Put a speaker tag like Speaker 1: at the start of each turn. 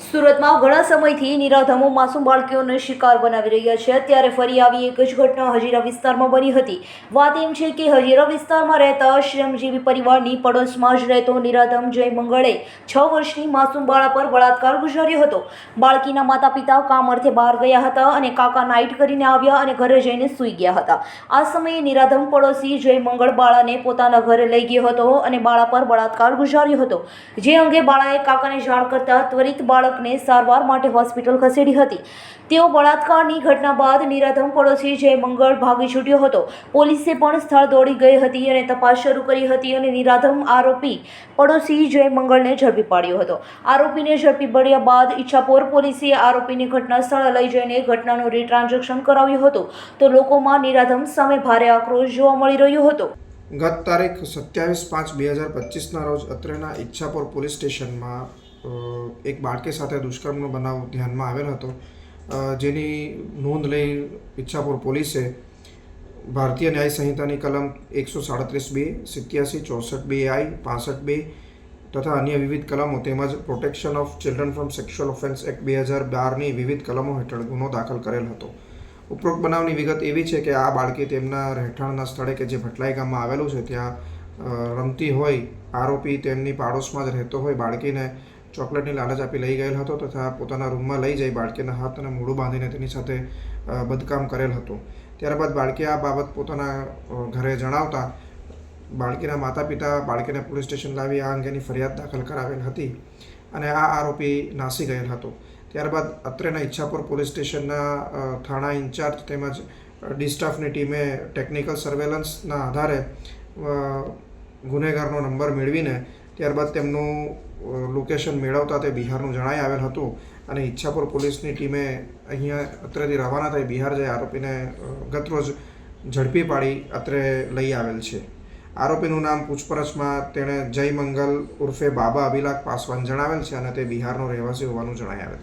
Speaker 1: સુરતમાં ઘણા સમયથી નિરાધમો માસૂમ બાળકીઓને શિકાર બનાવી રહ્યા છે. ત્યારે ફરી આવી એક જ ઘટના હજીરા વિસ્તારમાં બની હતી. વાત એમ છે કે હજીરા વિસ્તારમાં રહેતા શ્રમજીવી પરિવારની પડોશમાં જ રહેતો નિરાધમ જય મંગળે છ વર્ષની માસૂમ બાળા પર બળાત્કાર ગુજાર્યો હતો. બાળકીના માતા પિતા કામ અર્થે બહાર ગયા હતા અને કાકા નાઇટ કરીને આવ્યા અને ઘરે જઈને સૂઈ ગયા હતા. આ સમયે નિરાધમ પડોશી જય મંગળ બાળાને પોતાના ઘરે લઈ ગયો હતો અને બાળા પર બળાત્કાર ગુજાર્યો હતો. જે અંગે બાળાએ કાકાને જાણ કરતા ત્વરિત બાળકને સારવાર માટે હોસ્પિટલ ખસેડી હતી. તેઓ બળાત્કારની ઘટના બાદ નિરાધમ પડોશી જય મંગળ ભાગી છૂટ્યો હતો. પોલીસે પણ સ્થળ દોડી ગઈ હતી અને તપાસ શરૂ કરી હતી અને નિરાધમ આરોપી પડોશી જય મંગળને ઝડપી પાડ્યો હતો. આરોપીને ઝડપી પડ્યા બાદ ઈચ્છાપોર પોલીસે આરોપીને ઘટના સ્થળે લઈ જઈને ઘટનાનું રીટ્રાન્ઝેક્શન કરાવ્યું હતું. તો લોકોમાં નિરાધમ સામે ભારે આક્રોશ જોવા મળી રહ્યો હતો.
Speaker 2: ગત તારીખ સત્યાવીસ પાંચ બે હજાર પચીસના રોજ અત્રેના ઈચ્છાપુર પોલીસ સ્ટેશનમાં એક બાળકી સાથે દુષ્કર્મનો બનાવ ધ્યાનમાં આવેલ હતો. જેની નોંધ લઈ ઈચ્છાપુર પોલીસે ભારતીય ન્યાય સંહિતાની કલમ એકસો સાડત્રીસ બે, સિત્યાસી, ચોસઠ બે આઈ, પાસઠ બે તથા અન્ય વિવિધ કલમો તેમજ protection of children from sexual offence act બે હજાર બારની વિવિધ કલમો હેઠળ ગુનો દાખલ કરેલ હતો. ઉપરોક્ત બનાવની વિગત એવી છે કે આ બાળકી તેમના રહેઠાણના સ્થળે કે જે ભટલાઈ ગામમાં આવેલું છે, ત્યાં રમતી હોય, આરોપી તેમની પાડોશમાં જ રહેતો હોય, બાળકીને ચોકલેટની લાલચ આપી લઈ ગયેલ હતો તથા પોતાના રૂમમાં લઈ જઈ બાળકીના હાથ અને મોઢું બાંધીને તેની સાથે બદકામ કરેલ હતું. ત્યારબાદ બાળકી આ બાબત પોતાના ઘરે જણાવતા બાળકીના માતા પિતા બાળકીને પોલીસ સ્ટેશન લાવી આ અંગેની ફરિયાદ દાખલ કરાવેલ હતી અને આ આરોપી નાસી ગયેલ હતો. ત્યારબાદ અત્રેના ઈચ્છાપુર પોલીસ સ્ટેશનના થાણા ઇન્ચાર્જ તેમજ ડિસ્ટાફની ટીમે ટેકનિકલ સર્વેલન્સના આધારે ગુનેગારનો નંબર મેળવીને ત્યારબાદ તેમનું લોકેશન મેળવતા તે બિહારનું જણાઈ આવેલ હતું અને ઈચ્છાપુર પોલીસની ટીમે અહીંયા અત્રેથી રવાના થઈ બિહાર જઈ આરોપીને ગતરોજ ઝડપી પાડી અત્રે લઈ આવેલ છે. આરોપીનું નામ પૂછપરછમાં તેણે જય મંગલ ઉર્ફે બાબા અભિલાખ પાસવાન જણાવેલ છે અને તે બિહારનો રહેવાસી હોવાનું જણાઈ આવેલ